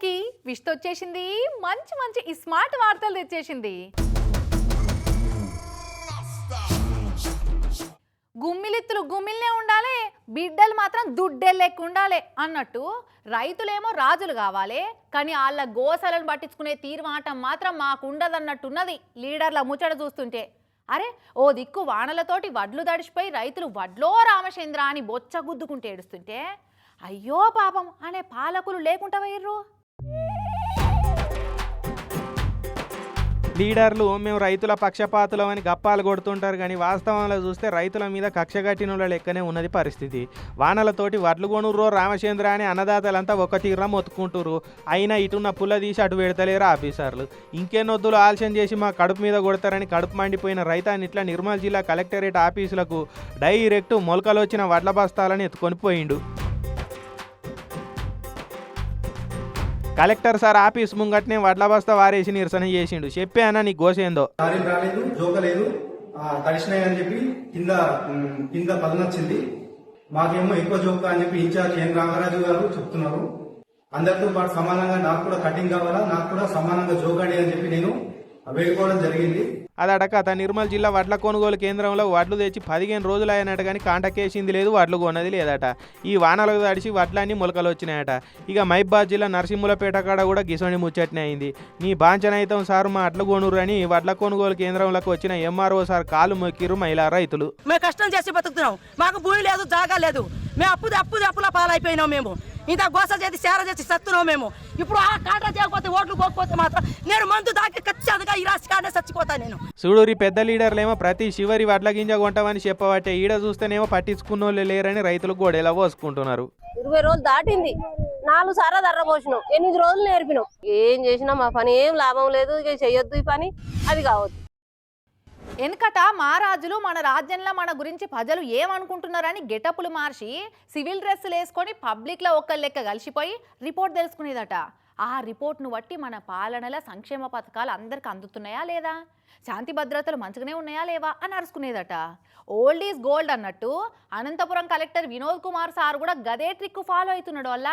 అందరికీ విష్ట వచ్చేసింది. మంచి మంచి ఈ స్మార్ట్ వార్తలు తెచ్చేసింది. గుమ్మిలిత్తులు గుమ్మిల్నే ఉండాలి బిడ్డలు మాత్రం దుడ్డే ఉండాలి అన్నట్టు రైతులేమో రాజులు కావాలి కానీ వాళ్ళ గోసలను పట్టించుకునే తీర్మాటం మాత్రం మాకుండదన్నట్టున్నది లీడర్ల ముచ్చట చూస్తుంటే. అరే ఓ దిక్కు వానలతోటి వడ్లు దడిచిపోయి రైతులు వడ్లో రామచంద్ర అని బొచ్చగుద్దుకుంటే ఏడుస్తుంటే అయ్యో పాపం అనే పాలకులు లేకుండా పోయిర్రు లీడర్లు మేము రైతుల పక్షపాతులం అని గప్పాలు కొడుతుంటారు కానీ వాస్తవంలో చూస్తే రైతుల మీద కక్ష కట్టిన లెక్కనే ఉన్నది పరిస్థితి. వానలతోటి వడ్లు కొనుర్రో రామచంద్ర అని అన్నదాతలంతా ఒక తీర్రా మొత్తుకుంటురు అయినా ఇటున్న పుల్ల తీసి అటు పెడతలేరు ఆఫీసర్లు? ఇంకేనొద్దులు ఆలస్యం చేసి మా కడుపు మీద కొడతారని కడుపు మండిపోయిన రైతాన్ని ఇట్లా నిర్మల్ జిల్లా కలెక్టరేట్ ఆఫీసులకు డైరెక్ట్ మొలకలు వచ్చిన వడ్ల బస్తాలని ఎత్తుకొని పోయిండు. కలెక్టర్ సార్ ఆఫీస్ ముంగట్నే వడ్ల బస్తా వారేసి నిరసన చేసిండు. చెప్పానా నీ గోసేందో కాలేం రాలేదు జోకలేదు. తడిసినాయి అని చెప్పి కింద కింద పదనొచ్చింది. మాకేమో ఎక్కువ జోక అని చెప్పి ఇన్ఛార్జ్ ఎన్ రామరాజు గారు చెప్తున్నారు. అందరితో పాటు సమానంగా నాకు కూడా కటింగ్ కావాలా నాకు కూడా సమానంగా జోకండి అని చెప్పి నేను వేడుకోవడం జరిగింది. అదడక అత నిర్మల్ జిల్లా వడ్ల కొనుగోలు కేంద్రంలో వడ్లు తెచ్చి పదిహేను రోజులు అయినట్టు కానీ కాంటకేసింది లేదు వడ్లు కొన్నది లేదట. ఈ వానలకు తడిసి వడ్లన్నీ మొలకలు వచ్చినాయట. ఇక మైబాద్ జిల్లా నరసింహులపేట కాడ కూడా గిసోని ముచ్చట్నే అయింది. నీ బాంచనైతం సారు మా అడ్లు కొనురు అని వడ్ల కొనుగోలు కేంద్రంలోకి వచ్చిన ఎంఆర్ఓ సార్ కాలు మొక్కిరు మహిళా రైతులు. మేము కష్టం చేసి బతుకుతున్నాం. మాకు భూమి లేదు జాగా లేదు. మేము అప్పు అప్పు అప్పుల పాలైపోయినాం మేము. ఇంత గోస చేసి సేర చేసి సత్తున్నాం మేము. ఇప్పుడు ఆ కాట చేయకపోతే ఓట్లు పోకపోతే మాత్రం నేను మందు దాకి ఖచ్చితంగా ఈ రాసి కాడే చచ్చిపోతాను నేను చూడూరి పెద్ద లీడర్లేమో ప్రతి శివరి వడ్ల గింజ కొంటామని చెప్పబట్టే ఈడ చూస్తేనేమో పట్టించుకున్నోళ్ళు లేరని రైతులు గోడేలా పోసుకుంటున్నారు. ఇరవై రోజులు దాటింది. నాలుగు సార్లు దర్ర పోసినాం. ఎనిమిది రోజులు నేర్పినాం. ఏం చేసినా మా పని ఏం లాభం లేదు. ఇక చెయ్యొద్దు ఈ పని. అది కావద్దు. వెనకట మా రాజులు మన రాజ్యంలో మన గురించి ప్రజలు ఏమనుకుంటున్నారని గెటప్పులు మార్చి సివిల్ డ్రెస్సులు వేసుకొని పబ్లిక్లో ఒక్క లెక్క కలిసిపోయి రిపోర్ట్ తెలుసుకునేదట. ఆ రిపోర్ట్ను బట్టి మన పాలనల సంక్షేమ పథకాలు అందరికి అందుతున్నాయా లేదా? శాంతి భద్రతలు మంచిగానే ఉన్నాయా లేవా అని అరుచుకునేదట ఓల్డ్ ఈజ్ గోల్డ్ అన్నట్టు అనంతపురం కలెక్టర్ వినోద్ కుమార్ సార్ కూడా గదే ట్రిక్ ఫాలో అవుతున్నాడు వల్ల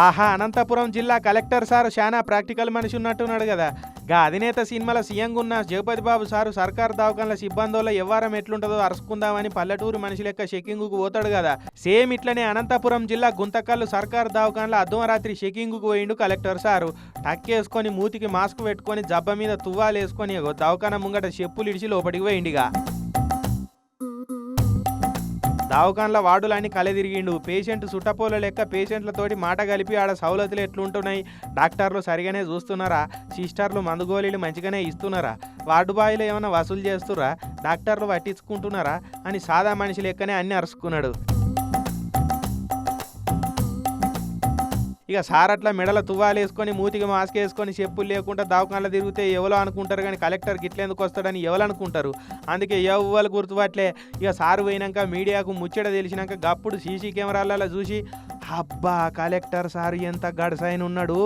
ఆహా అనంతపురం జిల్లా కలెక్టర్ సారు చాలా ప్రాక్టికల్ మనిషి ఉన్నట్టున్నాడు కదా. గా అధినేత సినిమాల సీఎంగా ఉన్న జగపతి బాబు సారు సర్కార్ దవాఖాన్ల సిబ్బందుల్లో ఎవ్వారం ఎట్లుంటుందో అరుసుకుందామని పల్లెటూరు మనిషి లెక్క షెకింగుకు పోతాడు కదా. సేమ్ ఇట్లనే అనంతపురం జిల్లా గుంతకల్లు సర్కార్ దవాఖాన్ల అర్ధరాత్రి షెకింగుకు పోయిండు కలెక్టర్ సారు. టక్కేసుకొని మూతికి మాస్క్ పెట్టుకొని జబ్బ మీద తువ్వాలు వేసుకొని దవాఖాన ముంగట చెప్పులు ఇడిచి లోపలికి పోయిండిగా దావకాన్ల వార్డులన్నీ కలెదిరిగిండు. పేషెంట్ సుట్టపోల లెక్క పేషెంట్లతోటి మాట కలిపి ఆడ సౌలతులు ఎట్లుంటున్నాయి? డాక్టర్లు సరిగానే చూస్తున్నారా? సిస్టర్లు మందుగోళీలు మంచిగానే ఇస్తున్నారా? వార్డు బాయిలు ఏమైనా వసూలు చేస్తురా డాక్టర్లు పట్టించుకుంటున్నారా? అని సాదా మనిషి లెక్కనే అన్ని అరుచుకున్నాడు ఇక సార్ అట్లా మెడల తువ్వాలు వేసుకొని మూతికి మాస్క్ వేసుకొని చెప్పులు లేకుండా దావకాన్లో తిరిగితే ఎవరో అనుకుంటారు కానీ కలెక్టర్కి ఇట్లెందుకు వస్తాడని ఎవరు అనుకుంటారు? అందుకే ఎవ్వరు గుర్తుపట్లే ఇక సారు పోయినాక మీడియాకు ముచ్చట తెలిసినాక గప్పుడు సీసీ కెమెరాలలో చూసి అబ్బా కలెక్టర్ సార్ ఎంత గడసైన ఉన్నాడు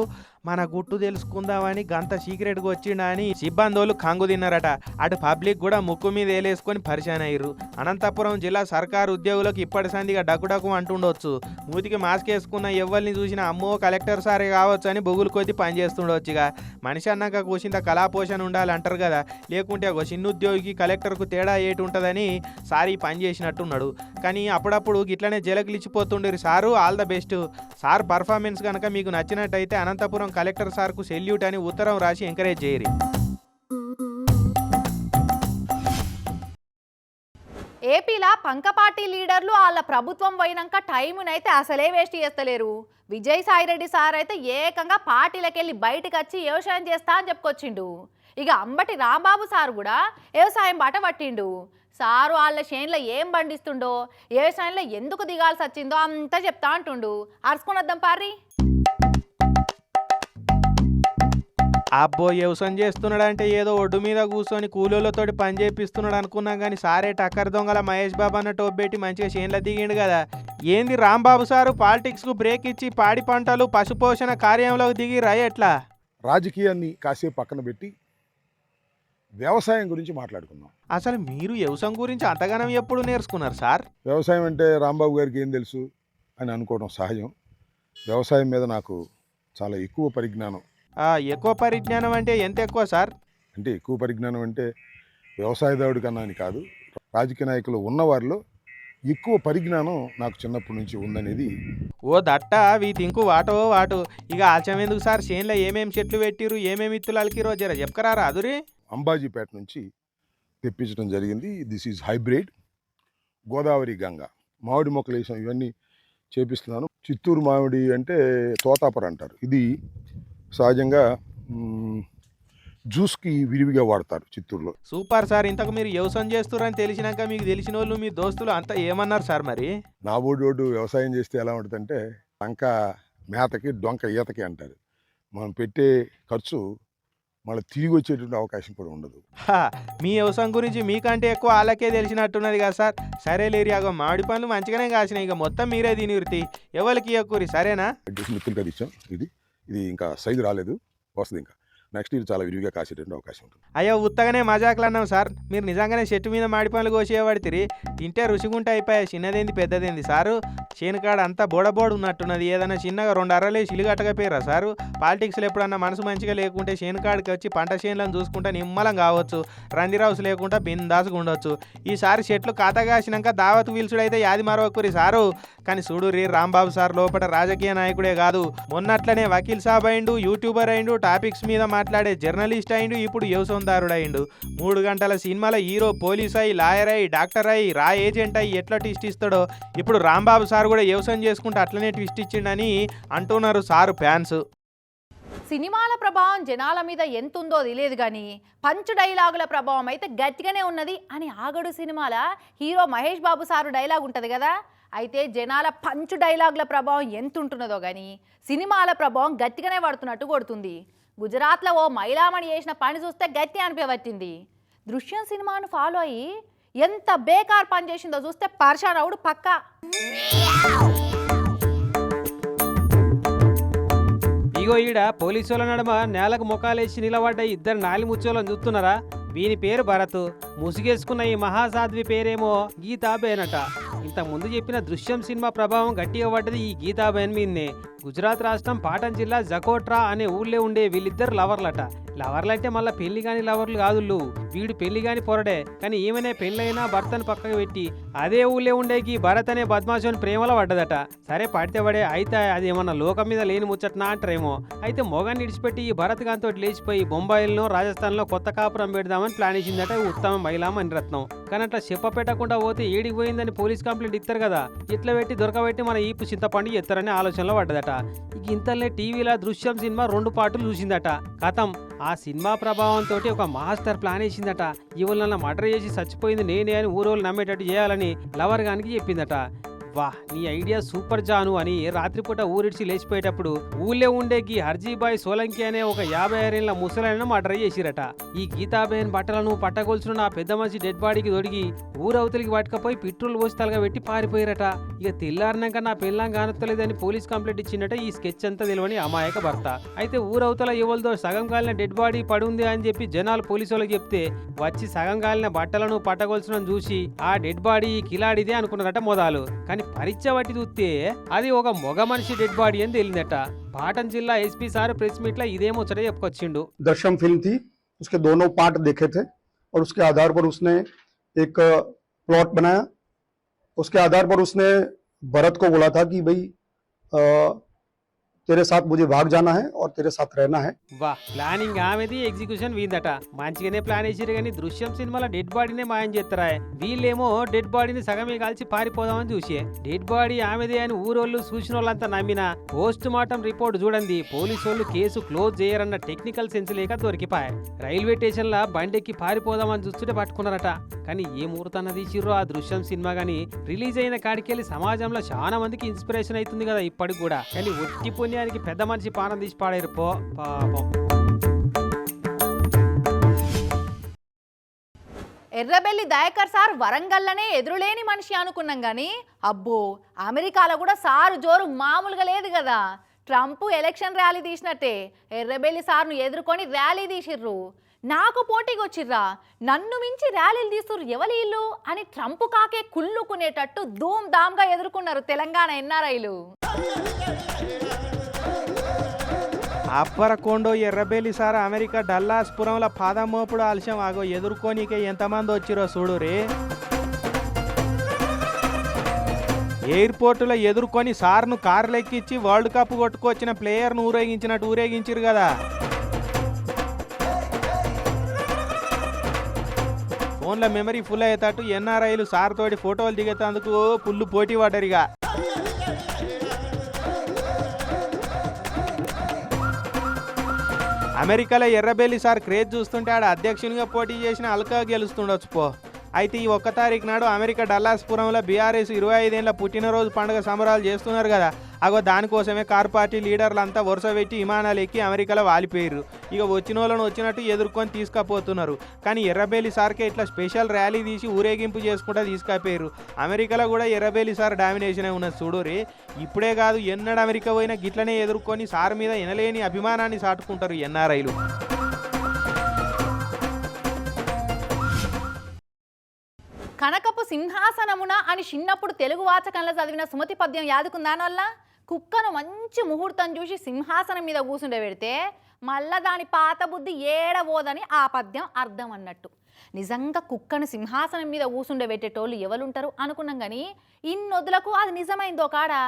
మన గుట్టు తెలుసుకుందామని గంత సీక్రెట్గా వచ్చిండా అని సిబ్బందోళ్ళు కంగు తిన్నారట. అటు పబ్లిక్ కూడా ముక్కు మీద వేలేసుకొని పరిచయం అయ్యారు అనంతపురం జిల్లా సర్కారు ఉద్యోగులకు ఇప్పటి సందిగా డకుడకు అంటుండొచ్చు. మూతికి మాస్క్ వేసుకున్న ఎవరిని చూసినా అమ్మో కలెక్టర్ సారే కావచ్చు అని బొగులు కొద్ది పనిచేస్తుండొచ్చు ఇక మనిషి అన్నాక కూసింత కళాపోషణ ఉండాలి అంటారు కదా. లేకుంటే ఒక చిన్న ఉద్యోగికి కలెక్టర్కు తేడా ఏటి ఉంటుందని సారీ పని చేసినట్టున్నాడు కానీ అప్పుడప్పుడు గిట్లనే జలకిలిచిపోతుండేరు sir all the best. Sir performance కనుక మీకు నచ్చినట్టయితే అనంతపురం కలెక్టర్ సార్కు సెల్యూట్ అని ఉత్తరం రాసి ఎంకరేజ్ చేయరు. ఏపీలా పంక పార్టీ లీడర్లు వాళ్ళ ప్రభుత్వం పోయినాక టైమునైతే అసలే వేస్ట్ చేస్తలేరు. విజయసాయిరెడ్డి సార్ అయితే ఏకంగా పార్టీలకెళ్ళి బయటకు వచ్చి వ్యవసాయం చేస్తా అని చెప్పుకొచ్చిండు. ఇక అంబటి రాంబాబు సార్ కూడా వ్యవసాయం బాట పట్టిండు. సారు వాళ్ళ చేనులో ఏం పండిస్తుండో వ్యవసాయంలో ఎందుకు దిగాల్సి వచ్చిందో అంతా చెప్తా అంటుండు. అరుచుకునొద్దాం పారి అబ్బో వ్యవసాయం చేస్తున్నాడంటే ఏదో ఒడ్డు మీద కూర్చొని కూలీలతోటి పని చేపిస్తున్నాడు అనుకున్నాం కానీ సారే టక్కర్ దొంగల మహేష్ బాబు అన్న టోప్ పెట్టి మంచిగా చేనులో దిగిండు కదా. ఏంది రాంబాబు సారు పాలిటిక్స్కు బ్రేక్ ఇచ్చి పాడి పంటలు పశుపోషణ కార్యంలోకి దిగి రాయి ఎట్లా? రాజకీయాన్ని కాసేపు పక్కన పెట్టి వ్యవసాయం గురించి మాట్లాడుకుందాం. అసలు మీరు వ్యవసాయం గురించి అంతగానం ఎప్పుడు నేర్చుకున్నారు సార్? వ్యవసాయం అంటే రాంబాబు గారికి ఏం తెలుసు అని అనుకోవడం సహజం. వ్యవసాయం మీద నాకు చాలా ఎక్కువ పరిజ్ఞానం. ఎక్కువ పరిజ్ఞానం అంటే ఎంత ఎక్కువ సార్? అంటే ఎక్కువ పరిజ్ఞానం అంటే వ్యవసాయదారుడి కన్నా అని కాదు. రాజకీయ నాయకులు ఉన్నవారిలో ఎక్కువ పరిజ్ఞానం నాకు చిన్నప్పటి నుంచి ఉందనేది. ఓ that we think what what. ఇక ఆచం ఎందుకు సార్? చేనులో ఏమేమి చెట్లు పెట్టిరు ఏమేమి ఇత్తులు అలికిరో జర చెప్పుకరారా అదురి? అంబాజీపేట నుంచి తెప్పించడం జరిగింది. This is hybrid Godavari Ganga. మామిడి మొక్కలు వేసాం. ఇవన్నీ చేపిస్తున్నాను. చిత్తూరు మామిడి అంటే తోతాపర అంటారు. ఇది సహజంగా జ్యూస్కి విరివిగా వాడతారు చిత్తూరులో. సూపర్ సార్ ఇంతకు మీరు వ్యవసాయం చేస్తున్నారని తెలిసినాక మీకు తెలిసిన వాళ్ళు మీ దోస్తులు అంతా ఏమన్నారు సార్ మరి? నా ఓడు వ్యవసాయం చేస్తే ఎలా ఉంటుందంటే లంక మేతకి డొంక ఈతకి అంటారు. మనం పెట్టే ఖర్చు మళ్ళీ తిరిగి వచ్చేటువంటి అవకాశం కూడా ఉండదు. మీ వ్యవసాయం గురించి మీకంటే ఎక్కువ వాళ్ళకే తెలిసినట్టున్నది కదా సార్. సరే లేరియాగో మామిడి పండ్లు మంచిగానే కాసినాయి. ఇక మొత్తం మీరే దీని వృత్తి. ఎవరికి ఎక్కువ సరేనా? మిత్రులు ఇచ్చాం. ఇది ఇది ఇంకా సైజు రాలేదు వస్తుంది ఇంకా. నెక్స్ట్ ఇయర్ చాలా విరివిగా కాసేటువంటి అవకాశం ఉంటుంది. అయ్యో ఉత్తగానే మజాకులు అన్నాం సార్. మీరు నిజంగానే చెట్టు మీద మాడి పనులు కోసేవాడితిరి తింటే రుచిగుంట అయిపోయాయి చిన్నదేంది పెద్దదేంది సారు? చేనుకాడ అంతా బోడబోడు ఉన్నట్టున్నది ఏదైనా చిన్నగా రెండు అరలే చిలుగట్టగా పేరా సారు? పాలిటిక్స్లో ఎప్పుడన్నా మనసు మంచిగా లేకుంటే చేనుకాడికి వచ్చి పంట చేనులను చూసుకుంటే నిమ్మలం కావచ్చు. రందిరావుస్ లేకుండా బిందాసుగా ఉండొచ్చు. ఈసారి చెట్లు కాతగాసినాక కాసినాక దావత్ వీల్సుడైతే యాది మరొకరి సారు. కానీ చూడు రీ రాంబాబు సార్ లోపల రాజకీయ నాయకుడే కాదు. మొన్నట్లనే వకీల్ సాబ్ అయిండు యూట్యూబర్ అయిండు టాపిక్స్ మీద మాట్లాడు మాట్లాడే జర్నలిస్ట్ అయిండు ఇప్పుడు వ్యవసాయదారుడు మూడు గంటల సినిమాల హీరో పోలీస్ అయి లాయర్ అయి డాక్టర్ అయి రా ఏజెంట్ అయి ఎట్లా ట్విస్ట్ ఇస్తాడో ఇప్పుడు రాంబాబు సార్ కూడా వ్యవసాయం చేసుకుంటే అట్లనే ట్విస్ట్ ఇచ్చిండని అంటున్నారు సారు ఫ్యాన్స్. సినిమాల ప్రభావం జనాల మీద ఎంత ఉందో తెలియదు కానీ పంచు డైలాగుల ప్రభావం అయితే గట్టిగానే ఉన్నది అని ఆగడు సినిమాల hero Mahesh Babu sir dialogue ఉంటుంది కదా? అయితే జనాల పంచు డైలాగుల ప్రభావం ఎంత ఉంటున్నదో కానీ సినిమాల ప్రభావం గట్టిగానే పడుతున్నట్టు కొడుతుంది. గుజరాత్లో ఓ మైలామణి చేసిన పని చూస్తే గట్టి అనిపించబట్టింది. దృశ్యం సినిమాను ఫాలో అయ్యి ఎంత బేకార్ పని చేసిందో చూస్తే పర్షారావుడు పక్క. ఇగో ఈడ పోలీసుల నడుమ నేలకు ముఖాలేసి నిలబడ్డ ఇద్దరు నాలి ముచ్చోలను చూస్తున్నారా? వీని పేరు భరత్. ముసుగేసుకున్న ఈ మహాసాధ్వి పేరేమో గీతాబేనట. ఇంత ముందు చెప్పిన దృశ్యం సినిమా ప్రభావం గట్టిగా పడ్డది ఈ గీతాబేన్ మీదనే. గుజరాత్ రాష్ట్రం పాటన్ జిల్లా జకోట్రా అనే ఊళ్ళో ఉండే వీళ్ళిద్దరు లవర్లట. లవర్లంటే మళ్ళీ పెళ్ళి కాని లవర్లు కాదుళ్ళు. వీడు పెళ్ళి కాని పొరడే. కానీ ఈమెనే పెళ్ళైనా భర్తను పక్కకు పెట్టి అదే ఊళ్ళో ఉండేకి భరత్ అనే బద్మాషుని ప్రేమలో పడ్డదట. సరే పడితే పడే అయితే అది ఏమన్నా లోకం మీద లేని ముచ్చట్నా అంటారేమో. అయితే మొగాన్ని ఇడిచిపెట్టి ఈ భరత్ గాంతో లేచిపోయి బొంబాయిలను రాజస్థాన్లో కొత్త కాపురం పెడదామని ప్లాన్ ఇచ్చిందట ఉత్తమ మహిళా మణిరత్నం. కానీ అట్లా చెప్ప పెట్టకుండా పోతే ఏడికి పోయిందని పోలీస్ కంప్లైంట్ ఇస్తారు కదా. ఇట్లా పెట్టి దొరకబెట్టి మన ఈపు చింతపండు ఎత్తారని ఆలోచనలో పడ్డదట. ఇక ఇంతలే టీవీలో దృశ్యం సినిమా రెండు పాటలు చూసిందట. కథం ఆ సినిమా ప్రభావంతో ఒక మాస్టర్ ప్లాన్ వేసిందట. ఇవాళ మర్డర్ చేసి చచ్చిపోయింది నేనే అని ఊరోళ్ళు నమ్మేటట్టు చేయాలని లవర్ గానికి చెప్పిందట. వా నీ ఐడియా సూపర్ జాను అని రాత్రిపూట ఊరిడిచి లేచిపోయేటప్పుడు ఊళ్ళో ఉండే గీ హర్జీబాయ్ సోలంకి అనే ఒక యాభై ఆరేళ్ళ ముసలాయన మర్డర్ చేసిరట. ఈ గీతాబేన్ బట్టలను పట్టగొలుచున్న ఆ పెద్ద మనిషి డెడ్ బాడీకి దొడిగి ఊరవతలికి పట్టుకపోయి పెట్రోల్ పోసి తలగా పెట్టి పారిపోయారట. ఇక తెల్లారినాక నా పెళ్ళాం కానొత్తలేదని పోలీస్ కంప్లైంట్ ఇచ్చిందట ఈ స్కెచ్ అంతా తెలియని అమాయక భర్త. అయితే ఊరవతల ఎవరిదో సగం కాలిన డెడ్ బాడీ పడుంది అని చెప్పి జనాలు పోలీసు వాళ్ళకి చెప్తే వచ్చి సగం కాలిన బట్టలను పట్టగొల్చడం చూసి ఆ డెడ్ బాడీ కిలాడిదే అనుకున్నారట మొదలు. కానీ పరీక్ష బట్టి చూస్తే అది ఒక మొగ మనిషి డెడ్ బాడీ అని తేలిందట పాటన్ జిల్లా ఎస్పీ సార్ ప్రెస్ మీట్ లో ఇదే ముచ్చట చెప్పుకొచ్చిండు दृश्यम फिल्म थी उसके दोनों पार्ट देखे थे और उसके आधार पर उसने एक प्लॉट बनाया उसके आधार पर उसने भरत को बोला था कि भाई తేరే సాత్ ముజే భాగ్ జానా హై ఆర్ తేరే సాత్ రహనా హై వా ప్లానింగ్ ఆమెది ఎగ్జిక్యూషన్ వీందట మంచిగానే ప్లాన్ చేసిరు కానీ దృశ్యం సినిమాలో డెడ్ బాడీనే మాయం చేస్తారా వీళ్ళేమో డెడ్ బాడీని సగమే కాల్చి పారిపోదామని చూసే డెడ్ బాడీ ఆమెది అని ఊరోళ్ళు చూసిన వాళ్ళంతా నమ్మిన పోస్ట్ మార్టం రిపోర్ట్ చూడండి పోలీసు వాళ్ళు కేసు క్లోజ్ చేయరన్న టెక్నికల్ సెన్స్ లేక దొరికిపాయ రైల్వే స్టేషన్ స్టేషన్లో బండెక్కి పారిపోదామని చూస్తుంటే పట్టుకున్నారట కానీ ఏ ముహూర్తాన తీసిర్రు ఆ దృశ్యం సినిమా కానీ రిలీజ్ అయిన కాడికెళ్ళి సమాజంలో చాలా మందికి ఇన్స్పిరేషన్ అవుతుంది కదా ఇప్పటికి కూడా కానీ ఒట్టి పుణ్యానికి పెద్ద మనిషి పానం తీసి పాడారు. పో పాపం. ఎర్రబెల్లి దయాకర్ సార్ వరంగల్లోనే ఎదురులేని మనిషి అనుకున్నాం కానీ అబ్బో అమెరికాలో కూడా సారు జోరు మామూలుగా లేదు కదా. ట్రంప్ ఎలక్షన్ ర్యాలీ తీసినట్టే ఎర్రబెల్లి సార్ను ఎదుర్కొని ర్యాలీ తీసిర్రు. నాకు పోటీకి వచ్చిర్రా నన్ను మించి ర్యాలీలు తీస్తురు ఎవలీళ్ళు అని ట్రంప్ కాకే కుళ్ళుకునేటట్టు ధూమ్ ధామ్గా ఎదుర్కొన్నారు తెలంగాణ ఎన్ఆర్ఐలు. అప్పరకొండో ఎర్రబెల్లి సార్ అమెరికా డల్లాస్ పురంలో పాదం మోపుడు ఆలస్యం. ఆగో ఎదుర్కోనికే ఎంతమంది వచ్చిరో చూడురే ఎయిర్పోర్టులో ఎదుర్కొని సార్ను కార్లు ఎక్కించి వరల్డ్ కప్ కొట్టుకొచ్చిన ప్లేయర్ను ఊరేగించినట్టు ఊరేగించిరు కదా. ఫోన్లో మెమరీ ఫుల్ అయ్యేటట్టు ఎన్ఆర్ఐలు సార్ తోటి ఫోటోలు దిగేటందుకు పుల్లు పోటీ పడ్డరిగా అమెరికాలో ఎర్రబెల్లి సార్ క్రేజ్ చూస్తుంటే ఆడ అధ్యక్షునిగా పోటీ చేసిన అల్కా గెలుస్తుండొచ్చు పో. అయితే ఈ ఒక్క తారీఖు నాడు అమెరికా డల్లాస్పురంలో బీఆర్ఎస్ ఇరవై ఐదేళ్ళ పుట్టినరోజు పండుగ సంబరాలు చేస్తున్నారు కదా. అగో దానికోసమే కార్ పార్టీ లీడర్లంతా వరుస పెట్టి విమానాలు ఎక్కి అమెరికాలో వాలిపోయారు ఇక వచ్చిన వాళ్ళని వచ్చినట్టు ఎదుర్కొని తీసుకపోతున్నారు. కానీ ఎర్రబేలి సార్కే ఇట్లా స్పెషల్ ర్యాలీ తీసి ఊరేగింపు చేసుకుంటా తీసుకపోయారు అమెరికాలో కూడా ఎర్రబేలి సార్ డామినేషన్ ఉన్నది చూడురి ఇప్పుడే కాదు ఎన్నడు అమెరికా పోయినా గిట్లనే ఎదుర్కొని సార్ మీద ఎనలేని అభిమానాన్ని సాటుకుంటారు ఎన్ఆర్ఐలు. సింహాసనమున అని చిన్నప్పుడు తెలుగు వాచకంలో చదివిన సుమతి పద్యం యాదుకుందాని వల్ల కుక్కను మంచి ముహూర్తం చూసి సింహాసనం మీద కూర్చుండే పెడితే మళ్ళా దాని పాత బుద్ధి ఏడబోదని ఆ పద్యం అర్థం అన్నట్టు. నిజంగా కుక్కను సింహాసనం మీద కూర్చుండే పెట్టేటోళ్ళు ఎవరుంటారు అనుకున్నాం కానీ ఇన్నొదులకు అది నిజమైందో కాడా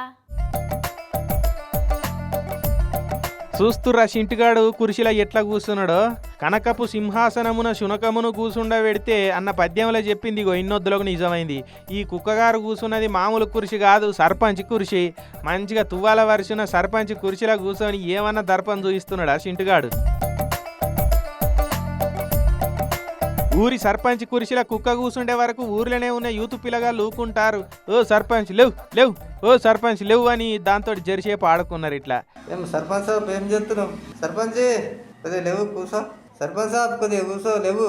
చూస్తురా ఇంటికాడు కురిసిలా ఎట్లా కూర్చున్నాడో కనకపు సింహాసనమున శునకమును కూసుండ పెడితే అన్న పద్యంలో చెప్పింది ఇగో ఇన్నొద్దులకు నిజమైంది. ఈ కుక్కగారు కూసున్నది మామూలు కుర్చీ కాదు సర్పంచ్ కుర్చీ. మంచిగా తువ్వాల వరుసిన సర్పంచ్ కుర్చీలో కూర్చొని ఏమన్నా దర్పం చూపిస్తున్నాడా సింటిగాడు? ఊరి సర్పంచ్ కుర్చీలో కుక్క కూసుండే వరకు ఊర్లోనే ఉన్న యూత్ పిల్లగా లూకుంటారు. ఓ సర్పంచ్ లేవు లేవు ఓ సర్పంచ్ లేవు అని దాంతో జరిసేపు ఆడుకున్నారు ఇట్లా. సర్పంచ్ ఏం చేస్తున్నావు? సర్పంచ్ లేవు కూసా సర్పంచ్ సాబ్ కొద్దిగా కూసో లేవు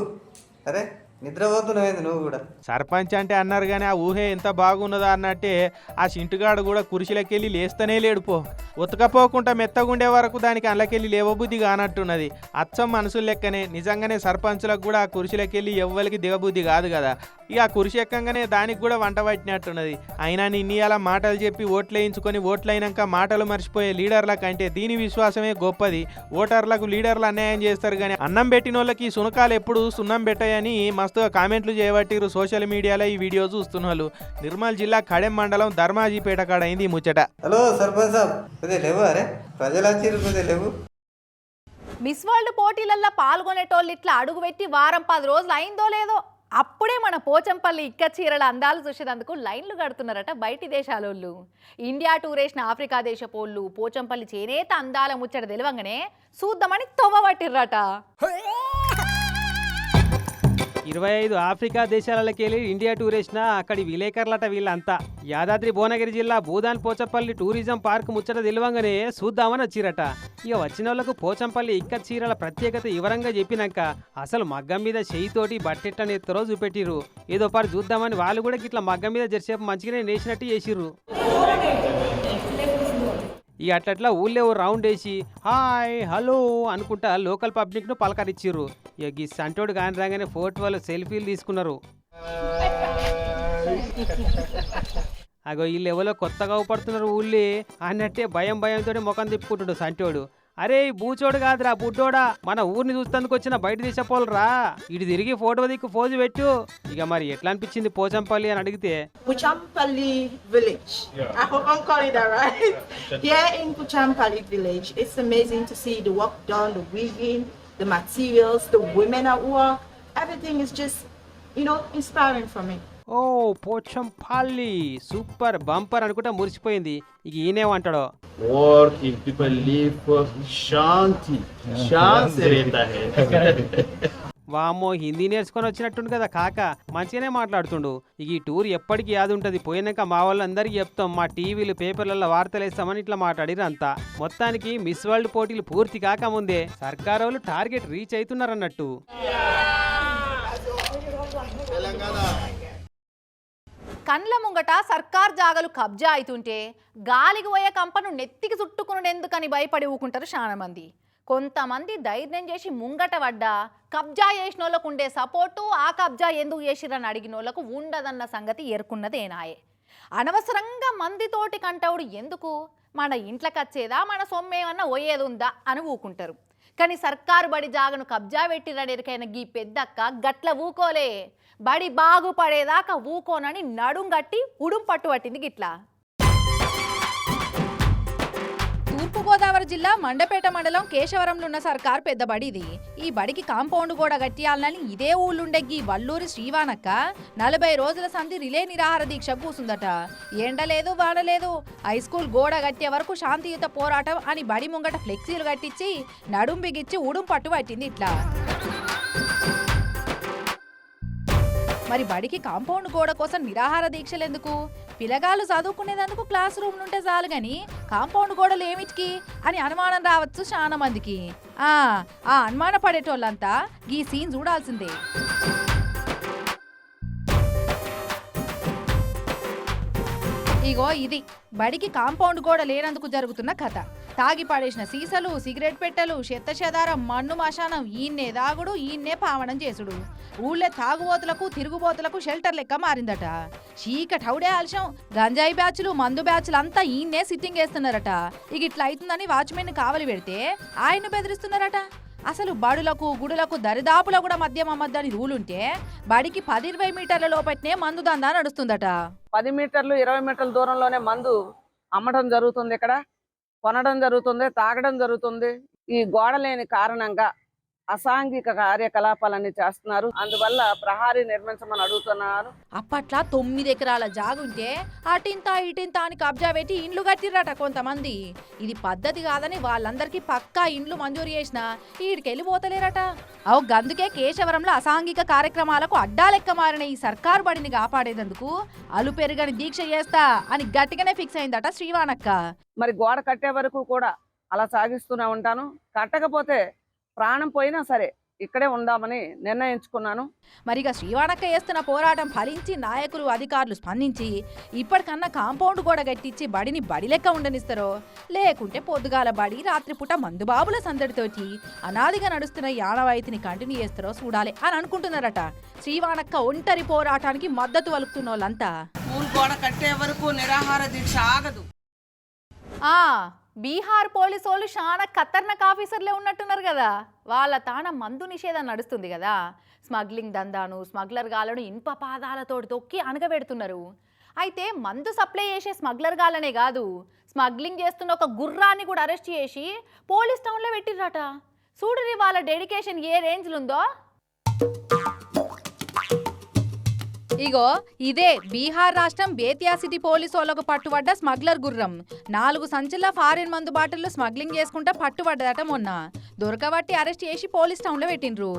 అరే నిద్రపోతున్నావేంది నువ్వు కూడా? సర్పంచ్ అంటే అన్నారు కానీ ఆ ఊహే ఎంత బాగున్నదా అన్నట్టే ఆ సింటుగాడు కూడా కురిసిలకెళ్ళి లేస్తనే లేడు పో. ఉతకపోకుండా మెత్తగుండే వరకు దానికి అల్లకెళ్ళి లేవబుద్ధి కానట్టున్నది. అచ్చం మనసులు లెక్కనే నిజంగానే సర్పంచులకు కూడా ఆ కురిసిలకెళ్ళి ఎవ్వరికి దిగబుద్ధి కాదు కదా. ఇక ఆ కురిసి ఎక్కంగానే దానికి కూడా వంట పట్టినట్టున్నది. అయినా నిన్ని అలా మాటలు చెప్పి ఓట్లేయించుకొని ఓట్లయినాక మాటలు మర్చిపోయే లీడర్ల కంటే దీని విశ్వాసమే గొప్పది. ఓటర్లకు లీడర్లు అన్యాయం చేస్తారు కానీ అన్నం పెట్టిన వాళ్ళకి సునకాలు ఎప్పుడు సున్నం పెట్టాయని మస్తుగా కామెంట్లు చేయబట్టిరు సోషల్ మీడియాలో ఈ వీడియో చూస్తున్న వాళ్ళు నిర్మల్ జిల్లా కడెం మండలం ధర్మాజీపేట కాడ అయింది ఈ ముచ్చట. హలో సర్పంచ్ లేవు అరే ప్రజలు లేవు. మిస్ వరల్డ్ పోటీలల్లో పాల్గొనేటోళ్ళు ఇట్లా అడుగు పెట్టి వారం పది రోజులు అయిందో లేదో అప్పుడే మన పోచంపల్లి ఇక్క చీరల అందాలు చూసేందుకు లైన్లు కడుతున్నారట బయటి దేశాలోళ్ళు. ఇండియా టూరేసిన ఆఫ్రికా దేశపోళ్ళు పోచంపల్లి చేనేత అందాల ముచ్చట తెలివంగానే చూద్దామని తొవ్వబట్టిర్రట ఇరవై ఐదు ఆఫ్రికా దేశాలకి వెళ్ళి ఇండియా టూర్ వేసిన అక్కడి విలేకరులట వీళ్ళంతా. యాదాద్రి భువనగిరి జిల్లా భూదాన్ పోచంపల్లి టూరిజం పార్క్ ముచ్చట తెలివంగానే చూద్దామని వచ్చిరట. ఇక వచ్చిన వాళ్ళకు పోచంపల్లి ఇక్క చీరల ప్రత్యేకత వివరంగా చెప్పినాక అసలు మగ్గం మీద చేయితోటి బట్టెట్టని ఎత్తరో చూపెట్టిరు ఏదో పారు చూద్దామని వాళ్ళు కూడా ఇట్లా మగ్గం మీద జరిసేపు మంచిగానే నేసినట్టు చేసిర్రు. ఇక అట్లట్లా ఊళ్ళో రౌండ్ వేసి హాయ్ హలో అనుకుంటా లోకల్ పబ్లిక్ను పలకరిచ్చిర్రు. ఇక ఈ సంటోడు కాని రాగానే ఫోటోలు సెల్ఫీలు తీసుకున్నారు. అగో వీళ్ళు ఎవరో కొత్తగా పడుతున్నారు ఊళ్ళే అన్నట్టే భయం భయంతో ముఖం తిప్పుకుంటుడు సంటోడు. అరే ఈ బూచోడు కాదురా బుడ్డోడా మన ఊరిని చూస్తందుకు వచ్చిన బయట దేశపోలరా ఇటు తిరిగి ఫోటో దిక్కు పోజు పెట్టు ఇక మరి ఎట్లా అనిపించింది పోచంపల్లి అని అడిగితే Puchampali village. I hope I'm calling that right. Here in Puchampali village, it's amazing to see the work done, the weaving, the materials, the women at work. Everything is just, you know, inspiring for me. ఓ పోచం పల్లి. Super. Bumper అనుకుంటా మురిసిపోయింది. ఇక ఈయనేమంటాడో? Work వామో హిందీ నేర్చుకొని వచ్చినట్టుండు కదా కాక. మంచిగానే మాట్లాడుతుండు. ఈ టూర్ ఎప్పటికీ యాదు ఉంటుంది. పోయినాక మా వాళ్ళందరికీ చెప్తాం. మా టీవీలు పేపర్లలో వార్తలు వేస్తామని ఇట్లా మాట్లాడిరంతా. మొత్తానికి మిస్ వరల్డ్ పోటీలు పూర్తి కాక ముందే సర్కారు టార్గెట్ రీచ్ అవుతున్నారన్నట్టు కండ్ల ముంగట సర్కార్ జాగలు కబ్జా అవుతుంటే గాలికి పోయే కంపను నెత్తికి చుట్టుకునుడెందుకని భయపడి ఊకుంటారు చాలా మంది. కొంతమంది ధైర్యం చేసి ముంగట పడ్డా కబ్జా చేసిన వాళ్ళకు ఉండే సపోర్టు ఆ కబ్జా ఎందుకు చేసిరని అడిగిన వాళ్ళకు ఉండదన్న సంగతి ఎరుకున్నదేనాయే అనవసరంగా మందితోటి కంటవుడు ఎందుకు? మన ఇంట్లోకి వచ్చేదా? మన సొమ్మేమన్నా పోయేది ఉందా అని ఊకుంటారు. కానీ సర్కారు బడి జాగను కబ్జా పెట్టిరనేరికైన గీ పెద్దక్క. గట్ల ఊకోలే. బడి బాగుపడేదాకా ఊకోనని నడుం గట్టి ఉడుం పట్టు పట్టింది గిట్లా. తూర్పుగోదావరి జిల్లా మండపేట మండలం కేశవరంలో ఉన్న సర్కార్ పెద్ద బడి ఇది. ఈ బడికి కాంపౌండ్ గోడ కట్టియాలని ఇదే ఊళ్ళుండే గీ వల్లూరి శ్రీవానక్క నలభై రోజుల సంధి రిలే నిరాహార దీక్ష కూసుందట. ఎండలేదు వాడలేదు హై స్కూల్ గోడ కట్టే వరకు శాంతియుత పోరాటం అని బడి ముంగట ఫ్లెక్సీలు కట్టించి నడుం బిగిచ్చి ఉడుం పట్టు పట్టింది ఇట్లా. మరి బడికి కాంపౌండ్ గోడ కోసం నిరాహార దీక్షలు ఎందుకు? పిల్లగాళ్ళు చదువుకునేందుకు క్లాస్ రూమ్ నుంటే చాలు గాని కాంపౌండ్ గోడలు ఏమిటికి? అని అనుమానం రావచ్చు చాలా మందికి. ఆ ఆ అనుమాన పడేటోళ్ళంతా ఈ సీన్ చూడాల్సిందే. ఇగో ఇది. బడికి కాంపౌండ్ గోడ లేనందుకు జరుగుతున్న కథ. తాగి పడేసిన సీసలు సిగరెట్ పెట్టెలు శతశదారం మన్ను మశానం ఈయన్నే దాగుడు ఈయన్నే పావనం చేసుడు. ఊళ్ళే తాగుబోతులకు తిరుగుబోతులకు షెల్టర్ లెక్క మారిందట. చీకటి హౌడే ఆలస్యం. గంజాయి బ్యాచ్లు మందు బ్యాచ్లు అంతా ఈయన్నే సిట్టింగ్ వేస్తున్నారట. ఇక ఇట్లా అవుతుందని వాచ్మెన్ కావలి పెడితే ఆయన బెదిరిస్తున్నారట. అసలు బడులకు గుడులకు దరిదాపుల కూడా మద్యం అమ్మద్దని రూలుంటే బడికి పది ఇరవై మీటర్ల లోపట్నే మందు దందా నడుస్తుందట. పది మీటర్లు ఇరవై మీటర్ల దూరంలోనే మందు అమ్మడం జరుగుతుంది ఇక్కడ కొనడం జరుగుతుంది తాగడం జరుగుతుంది. ఈ గోడ లేని కారణంగా అసాంఘిక కార్యకలాపాలన్నీ చేస్తున్నారు. అందువల్ల ప్రహారీ నిర్మించమని అడుగుతున్నారు. అప్పట్లా తొమ్మిది ఎకరాల జాగుంటే అటింత ఇటింత అని కబ్జా పెట్టి ఇండ్లు కట్టిర్రట కొంతమంది. ఇది పద్ధతి కాదని వాళ్ళందరికీ పక్కా ఇండ్లు మంజూరు చేసిన ఈడికెళ్ళి పోతలేరట అవు గందుకే కేశవరంలో అసాంఘిక కార్యక్రమాలకు అడ్డాలెక్క మారిన ఈ సర్కారు బడిని కాపాడేందుకు అలు పెరుగని దీక్ష చేస్తా అని గట్టిగానే ఫిక్స్ అయిందట శ్రీవానక్క మరి గోడ కట్టే వరకు కూడా అలా సాగిస్తూనే ఉంటాను. కట్టకపోతే ప్రాణం పోయినా సరే ఇక్కడే ఉందామని నిర్ణయించుకున్నాను. మరిగా శ్రీవాణక్క చేస్తున్న పోరాటం ఫలించి నాయకులు అధికారులు స్పందించి ఇప్పటికన్నా కాంపౌండ్ గోడ కట్టించి బడిని బడి లెక్క ఉండనిస్తారో? లేకుంటే పొద్దుగాల బడి రాత్రిపూట మందుబాబుల సందడితోటి అనాదిగా నడుస్తున్న ఈ ఆనవాయితీని కంటిన్యూ చేస్తారో చూడాలి అని అనుకుంటున్నారట. శ్రీవాణక్క ఒంటరి పోరాటానికి మద్దతు వలుపుతున్న వాళ్ళంతా గోడ కట్టే వరకు నిరాహార దీక్ష ఆగదు. ఆ బీహార్ పోలీసు వాళ్ళు చాలా ఖతర్నాక్ ఆఫీసర్లే ఉన్నట్టున్నారు కదా. వాళ్ళ తాన మందు నిషేధం నడుస్తుంది కదా. స్మగ్లింగ్ దందాను స్మగ్లర్ గాలను ఇనుప పాదాలతోటి తొక్కి అణగబెడుతున్నారు. అయితే మందు సప్లై చేసే స్మగ్లర్ గాలనే కాదు స్మగ్లింగ్ చేస్తున్న ఒక గుర్రాన్ని కూడా అరెస్ట్ చేసి పోలీస్ టౌన్లో పెట్టిర్రట. చూడురి వాళ్ళ డెడికేషన్ ఏ రేంజ్లు ఉందో? ఇగో ఇదే బీహార్ రాష్ట్రం బేతియా సిటీ పోలీసు వాళ్ళకు పట్టుబడ్డ స్మగ్లర్ గుర్రం. నాలుగు సంచుల ఫారిన్ మందు బాటిల్లో స్మగ్లింగ్ చేసుకుంటా పట్టుబడ్డదట మొన్న. దొరకబట్టి అరెస్ట్ చేసి పోలీస్ టౌన్లో పెట్టిండ్రు.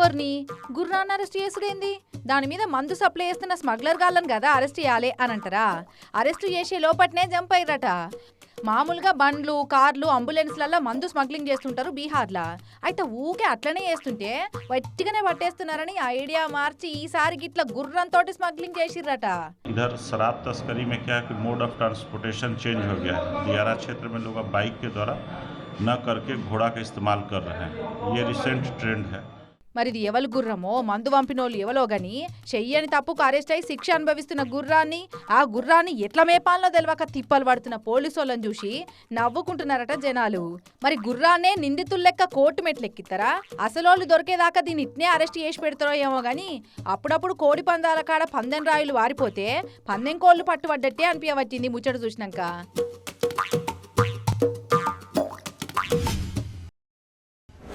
ఓర్ని గుర్రాన్ని అరెస్ట్ చేసుడేంది? దాని మీద మందు సప్లై చేస్తున్న స్మగ్లర్ గాళ్ళని కదా అరెస్ట్ చేయాలి అని అంటారా? అరెస్ట్ చేసే లోపట్నే జంప్ అయ్యారట మామూలుగా బండ్లు కార్లు అంబులెన్స్లలో మందు స్మగ్లింగ్ చేస్తుంటారు బీహార్లో అయితే ఊకే అట్లనే చేస్తుంటే వట్టిగానే పట్టేస్తున్నారని ఐడియా మార్చి ఈసారి గిట్ల గుర్రంతో స్మగ్లింగ్ చేసిర్రట इधर शराब तस्करी में क्या है कि मोड ऑफ ट्रांसपोर्टेशन चेंज हो गया है दियारा क्षेत्र में लोग अब बाइक के द्वारा न करके घोड़ा का इस्तेमाल कर रहे हैं ये रिसेंट ट्रेंड है మరి ఇది గుర్రమో? మందు పంపినోళ్ళు ఎవలో గని? చెయ్యని తప్పుకు అరెస్ట్ అయి శిక్ష అనుభవిస్తున్న గుర్రాన్ని ఆ గుర్రాన్ని ఎట్ల మేపాలనో తెలియక తిప్పలు పడుతున్న పోలీసోళ్ళని వాళ్ళని చూసి నవ్వుకుంటున్నారట జనాలు. మరి గుర్రాన్నే నిందితులెక్క కోర్టు మెట్లెక్కిస్తారా అసలోళ్ళు దొరికేదాకా దీన్ని ఇట్నే అరెస్ట్ చేసి పెడతారో ఏమో గాని అప్పుడప్పుడు కోడి పందాల కాడ పందెం రాయులు వారిపోతే పందెం కోళ్ళు పట్టుబడ్డట్టే అనిపించవచ్చింది ముచ్చట చూసినాక.